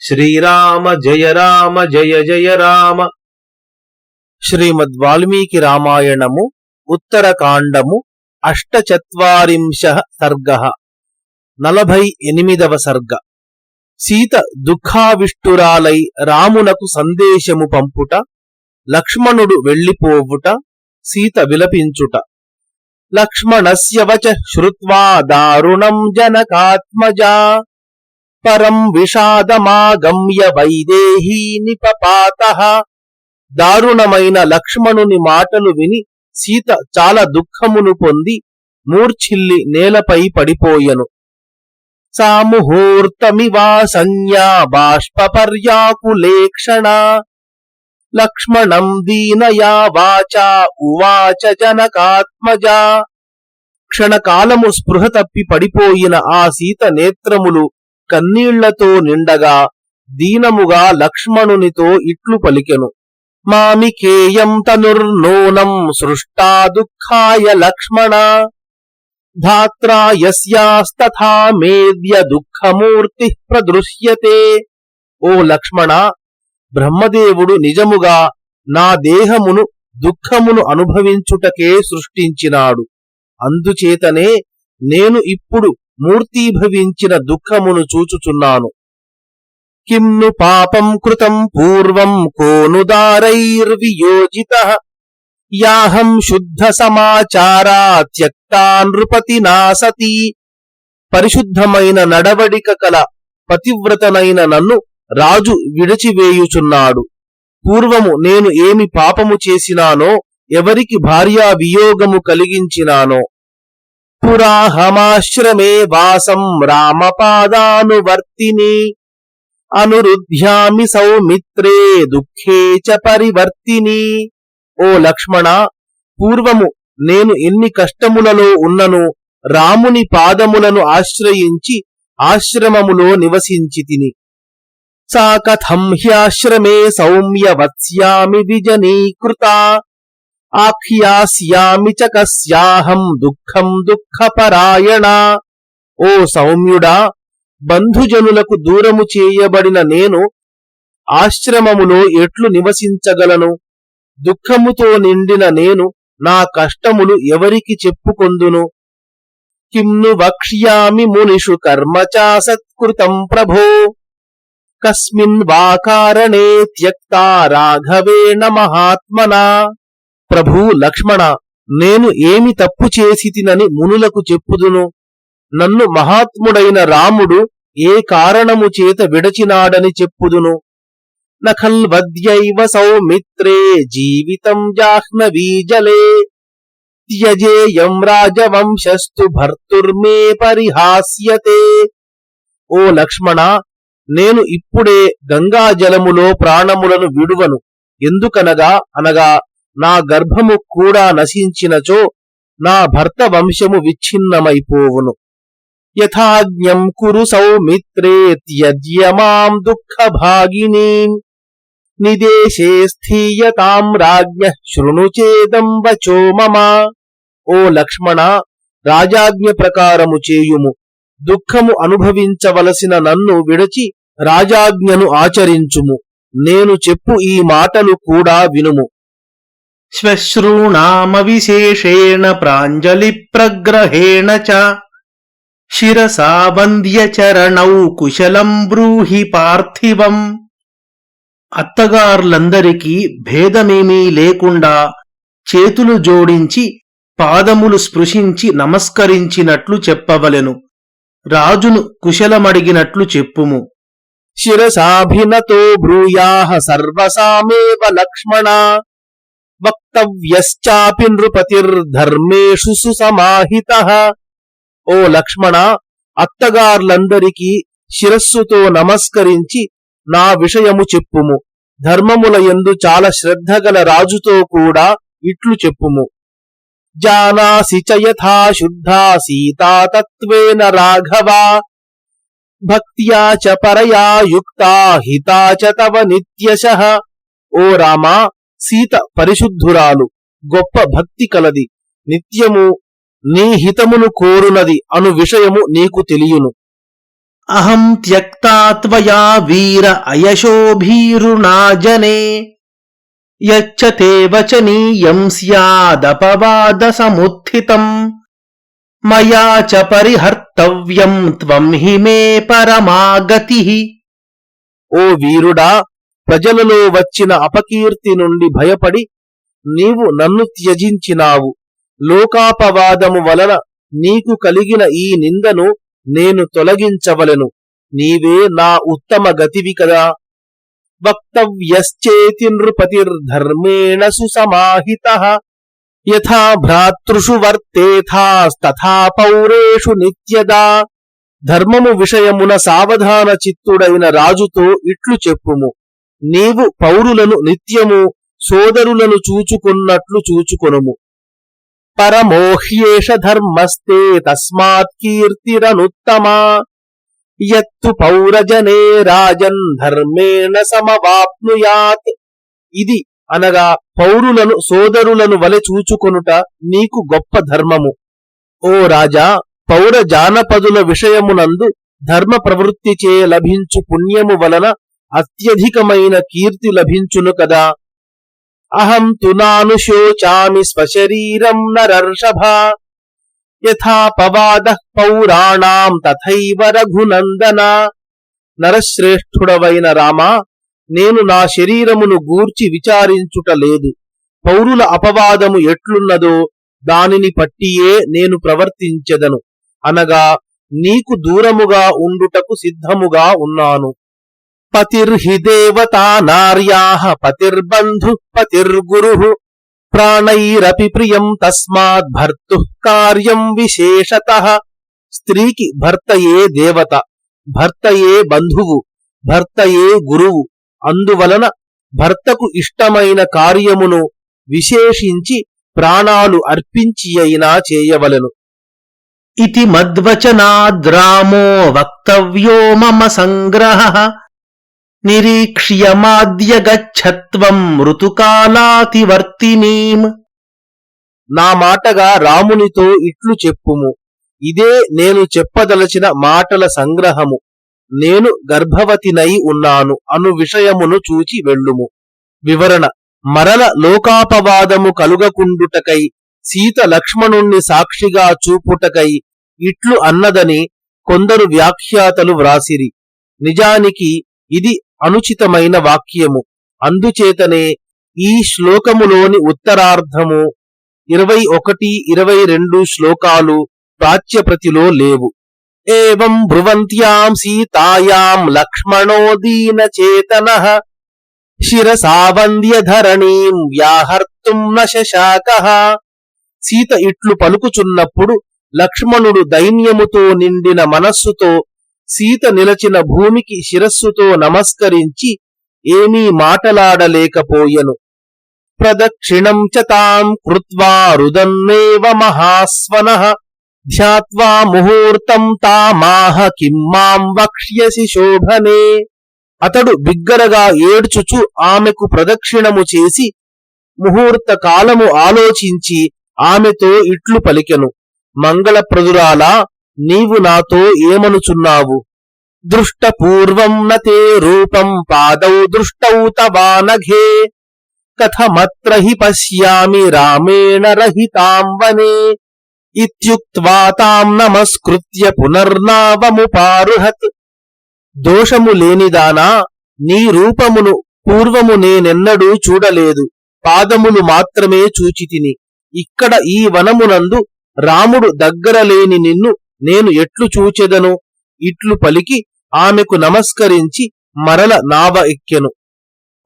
శ్రీరామ జయ రామ జయ జయ రామ. శ్రీమద్ వాల్మీకి రామాయణము ఉత్తరకాండము అష్టచత్వారింశ సర్గ. నలభై ఎనిమిదవ సర్గ. సీత దుఃఖావిష్టురాలై రామునకు సందేశము పంపుట లక్ష్మణుడు వెళ్ళిపోవుట సీత విలపించుట. లక్ష్మణస్య వచ శ్రుత్వా దారుణం జనకాత్మజా. పరం విషాదమాగమ్య వైదేహీ నిపపాత. దారుణమైన లక్ష్మణుని మాటలు విని సీత చాలా దుఃఖమును పొంది మూర్ఛిల్లి నేలపై పడిపోయెను. సాముహూర్తమివా సంజ్ఞా బాష్పర్యాకులేక్షణ లక్ష్మణం దీనయా వాచా ఉవాచ జనకాత్మజా. క్షణకాలము స్పృహ తప్పి పడిపోయిన ఆ సీత నేత్రములు కన్నీళ్ళతో నిండగా దీనముగా లక్ష్మణునితో ఇట్లు పలికెను. మామికేయం తనుర్నూనం సృష్టా దుఃఖాయ లక్ష్మణ. ధాత్రా మేద్య దుఃఖమూర్తి ప్రదృశ్యతే. ఓ లక్ష్మణ బ్రహ్మదేవుడు నిజముగా నా దేహమును దుఃఖమును అనుభవించుటకే సృష్టించినాడు. అందుచేతనే నేను ఇప్పుడు మూర్తీభవించిన దుఃఖమును చూచుచున్నాను. కిమ్ను పాపం కృతం పూర్వం కోనుదారైర్వియోజిత. యాహం శుద్ధ సమాచారా త్యక్తా నృపతి నాసతి. పరిశుద్ధమైన నడవడిక కల పతివ్రతనైన నన్ను రాజు విడిచివేయుచున్నాడు. పూర్వము నేను ఏమి పాపము చేసినానో ఎవరికి భార్యా వియోగము కలిగించినానో పురాహమాశ్రమే వాసం రామపాదానువర్తిని. అనురుధ్యామి సౌమిత్రే దుఃఖే చ పరివర్తిని. ఓ లక్ష్మణ పూర్వము నేను ఎన్ని కష్టములలో ఉన్నను రాముని పాదములను ఆశ్రయించి ఆశ్రమములో నివసించి తిని సా కథం హ్యాశ్రమే సౌమ్య వత్స్యామి విజనీకృత. ఆఖ్యాస్యామి చ కస్యాహం దుఃఖం దుఃఖపరాయణ. ఓ సౌమ్యుడా బంధుజనులకు దూరము చేయబడిన నేను ఆశ్రమములో ఎట్లు నివసించగలను? దుఃఖముతో నిండిన నేను నా కష్టములు ఎవరికి చెప్పుకొందును? కిమ్ను వక్ష్యామి మునిషు కర్మ సత్కృతం ప్రభో? కస్మిన్ వా కారణే రాఘవేణ మహాత్మనా? ప్రభు లక్ష్మణ నేను ఏమి తప్పు చేసి తినని మునులకు చెప్పుదును. నన్ను మహాత్ముడైన రాముడు ఏ కారణము చేత విడచినాడని చెప్పుదును. నఖల్వద్యైవ సౌమిత్రే జీవితం జాహ్నవీజలే త్యజేయం రాజవంశస్తు భర్తుర్మే పరిహాస్యతే. ఓ లక్ష్మణ నేను ఇప్పుడే గంగాజలములో ప్రాణములను విడువను. ఎందుకనగా అనగా నా గర్భము కూడా నశించినచో నా భర్త వంశము విచ్ఛిన్నమైపోవును. యథాజ్ఞం కురు సౌమిత్రే దుఃఖభాగినీం. నిదేశే స్థీయతాం రాజ్ఞ శృణుచేదం వచో మమ. ఓ లక్ష్మణ రాజాజ్ఞ ప్రకారము చేయుము. దుఃఖము అనుభవించవలసిన నన్ను విడచి రాజాజ్ఞను ఆచరించుము. నేను చెప్పు ఈ మాటలు కూడా వినుము. శ్వశ్రూణామ విశేషేణ ప్రాంజలి ప్రగ్రహేణ చ శిరసా వంద్యచరణౌ కుశలం బ్రూహి పార్థివం అత్తగార్లందరికీ భేదమేమీ లేకుండా చేతులు జోడించి పాదములు స్పృశించి నమస్కరించినట్లు చెప్పవలెను. రాజును కుశలమడిగినట్లు చెప్పుము. శిరసాభినతో బ్రూయాహ సర్వసామేవ లక్ష్మణ। వక్తవ్యశ్చాపి నృపతిర్ధర్మేషు సుసమాహిత ఓ లక్ష్మణ అత్తగార్లందరికీ శిరస్సుతో నమస్కరించి నా విషయము చెప్పుము. ధర్మముల ఎందు చాలా శ్రద్ధ గల రాజుతో కూడా ఇట్లు చెప్పుము. జానాసి చ యథా శుద్ధా సీతా తత్వేన రాఘవా। భక్త్యా చ పరయా యుక్తా హితా చ తవ నిత్యశః। ఓ రామా సీత పరిశుద్ధురాలు గొప్ప భక్తి కలది. నిత్యము నీ హితమును కోరునది అను విషయము నీకు తెలియను. అహం త్యక్తా త్వయా వీర అయశోభీరుణా జనే యచ్చ తే వచనీయం స్యాదపవాద సముత్థితం మయా చ పరిహర్తవ్యం త్వం హి మే పరమాగతి. ఓ వీరుడా ప్రజలలో వచ్చిన అపకీర్తి నుండి భయపడి నీవు నన్ను త్యజించినావు. లోకాపవాదము వలన నీకు కలిగిన ఈ నిందను నేను తొలగించవలెను. నీవే నా ఉత్తమ గతివి కదా. వక్తవ్యశ్చేతి నృపతిర్ధర్మేణ సుసమాహిత. యథా భ్రాతృషు వర్తేథాస్తథా పౌరేషు నిత్యదా. ధర్మము విషయమున సావధాన చిత్తుడైన రాజుతో ఇట్లు చెప్పుము. నీవు పౌరులను నిత్యము సోదరులను చూచుకున్నట్లు చూచుకొనుము. పరమోహ్యేష ధర్మస్తే తస్మాత్ కీర్తిరనుత్తమా. యత్తు పౌరజనే రాజన్ ధర్మేణ సమవాప్నుయాత్. ఇది అనగా పౌరులను సోదరులను వలె చూచుకొనుట నీకు గొప్ప ధర్మము. ఓ రాజా పౌర జానపదుల విషయమునందు ధర్మ ప్రవృత్తిచే లభించు పుణ్యము వలన అత్యధికమైన కీర్తి లభించును కదా. అహం తు నానుశోచామి స్వశరీరం నరర్షభ. యథా పవాద పౌరాణాం తథైవ రఘునందన. నరశ్రేష్ఠుడవైన రామా నేను నా శరీరమును గూర్చి విచారించుట లేదు. పౌరుల అపవాదము ఎట్లున్నదో దానిని పట్టియే నేను ప్రవర్తించెదను. అనగా నీకు దూరముగా ఉండుటకు సిద్ధముగా ఉన్నాను. పతిర్హి దేవతా నార్యా పతిర్బంధు పతిర్గురు ప్రాణైరపి ప్రియం తస్మాత్ భర్తు కార్యం విశేషత స్త్రీకి భర్తయే దేవత భర్తయే బంధువు భర్తయే గురువు అందువలన భర్తకు ఇష్టమైన కార్యమును విశేషించి ప్రాణాలు అర్పించి అయినా చేయవలెను. ఇతి మద్వచనాద్రామో వక్తవ్యో మమ సంగ్రహ నిరీక్ష్యమాద్యగచ్చత్వం ఋతుకాలాతివర్తినీం నా మాటగా రామునితో ఇట్లు చెప్పుము. ఇదే నేను చెప్పదలచిన మాటల సంగ్రహము. నేను గర్భవతినై ఉన్నాను అను విషయమును చూచి వెళ్ళుము. వివరణ. మరల లోకాపవాదము కలుగకుండుటకై సీత లక్ష్మణుణ్ణి సాక్షిగా చూపుటకై ఇట్లు అన్నదని కొందరు వ్యాఖ్యాతలు వ్రాసిరి. నిజానికి ఇది అనుచితమైన వాక్యము. అందుచేతనే ఈ శ్లోకములోని ఉత్తరార్ధము ఇరవై ఒకటి ఇరవై రెండు శ్లోకాలు ప్రాచ్యప్రతిలో లేవు. ఏం బ్రువంత్యాం సీతాయాం లక్ష్మణో దీనచేతన శిరసావంద్యధరణీం వ్యాహర్తుం న సీత ఇట్లు పలుకుచున్నప్పుడు లక్ష్మణుడు దైన్యముతో నిండిన మనస్సుతో సీత నిలచిన భూమికి శిరస్సుతో నమస్కరించి ఏమీ మాటలాడలేకపోయెను. ప్రదక్షిణం చ తాం కృత్వా రుదన్నేవ మహాస్వనః. ధ్యాత్వా ముహూర్తం తామాహ కిం మాం వక్ష్యసి శోభనే. అతడు బిగ్గరగా ఏడ్చుచు ఆమెకు ప్రదక్షిణము చేసి ముహూర్త కాలము ఆలోచించి ఆమెతో ఇట్లు పలికెను. మంగళప్రదురాలా నీవు నాతో ఏమనుచున్నావు? దృష్టపూర్వం నతే రూపం పాదౌ దృష్టౌ తవానఘే. కథమత్ర హి పశ్యామి రామేణ రహితాం వనే. ఇత్యుక్త్వా తాం నమస్కృత్య పునర్నావముపారుహత్ దోషము లేనిదానా నీ రూపమును పూర్వము నేనెన్నడూ చూడలేదు. పాదములు మాత్రమే చూచితిని. ఇక్కడ ఈ వనమునందు రాముడు దగ్గరలేని నిన్ను నేను ఎట్లు చూచెదను? ఇట్లు పలికి ఆమెకు నమస్కరించి మరల నావ ఎక్కెను.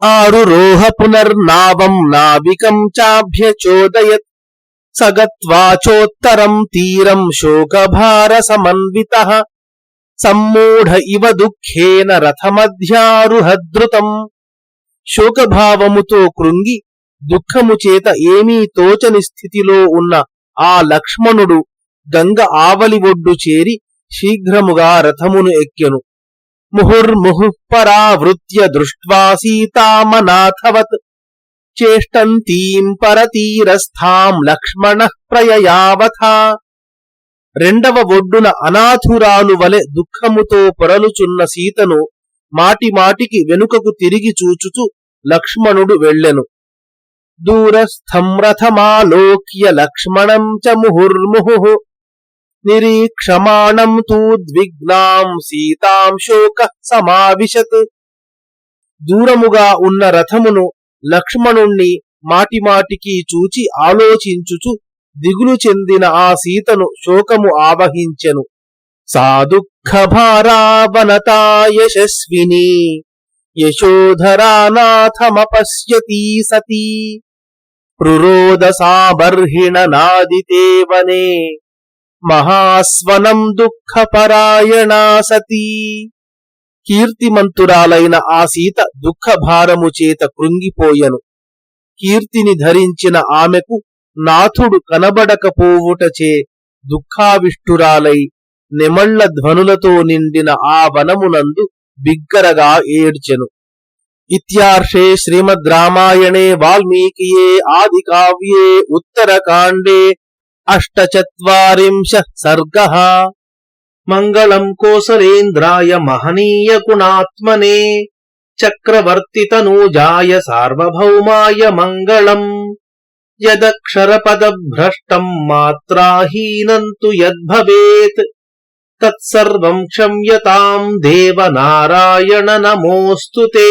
ఆరు రోహ పునర్నావం నావికం చాభ్యచోదయత్ సగత్వాచోత్తరం తీరం శోకభార సమన్విత. సమ్మూఢ ఇవ దుఃఖేన రథమధ్యారుహద్రుతం. శోకభావముతో కృంగి దుఃఖము చేత ఏమీ తోచని స్థితిలో ఉన్న ఆ లక్ష్మణుడు గంగ ఆవలి ఒడ్డు చేరి శీఘ్రముగా రథమును ఎక్కెను. ముహుర్ముహుపరావృత్య దృష్ట్వా సీతామనాథవత్. చేష్టంతీం పరతీరస్థాం లక్ష్మణ ప్రయయావథ. రెండవ ఒడ్డున అనాథురాలు వలె దుఃఖముతో పొరలుచున్న సీతను మాటిమాటికి వెనుకకు తిరిగి చూచుచు లక్ష్మణుడు వెళ్ళెను. దూరస్థం రథమాలోక్య లక్ష్మణం చ ముహుర్ముహు. నిరీక్షమాణం తూద్విగ్నాం సీతాం శోక సమావిశత్ దూరముగా ఉన్న రథమును లక్ష్మణుణ్ణి మాటిమాటికి చూచి ఆలోచించుచు దిగులు చెందిన ఆ సీతను శోకము ఆవహించెను. సా దుఃఖ యశస్విని యశోధరానాథమపశ్యతి సతీ రురోద సాబర్హిణ నాదితే వనే మహాస్వనం దుఃఖపరాయణా సతీ. కీర్తిమంతురాలైన ఆ సీత దుఃఖభారము చేత కృంగిపోయెను. కీర్తిని ధరించిన ఆమెకు నాథుడు కనబడకపోవుటచే దుఃఖావిష్ఠురాలై నెమళ్ళ ధ్వనులతో నిండిన ఆ వనమునందు బిగ్గరగా ఏడ్చెను. ఇత్యార్షే శ్రీమద్ రామాయణే వాల్మీకియే ఆది కావ్యే ఉత్తరకాండే अष्टचत्वारिंशः सर्गः मङ्गलम् कोसलेन्द्राय महनीयगुणात्मने चक्रवर्तितनूजाय सार्वभौमाय मङ्गलम् यदक्षरपदभ्रष्टम् मात्राहीनम् तु यद्भवेत् तत्सर्वम् क्षम्यताम् देवनारायण नमोऽस्तु ते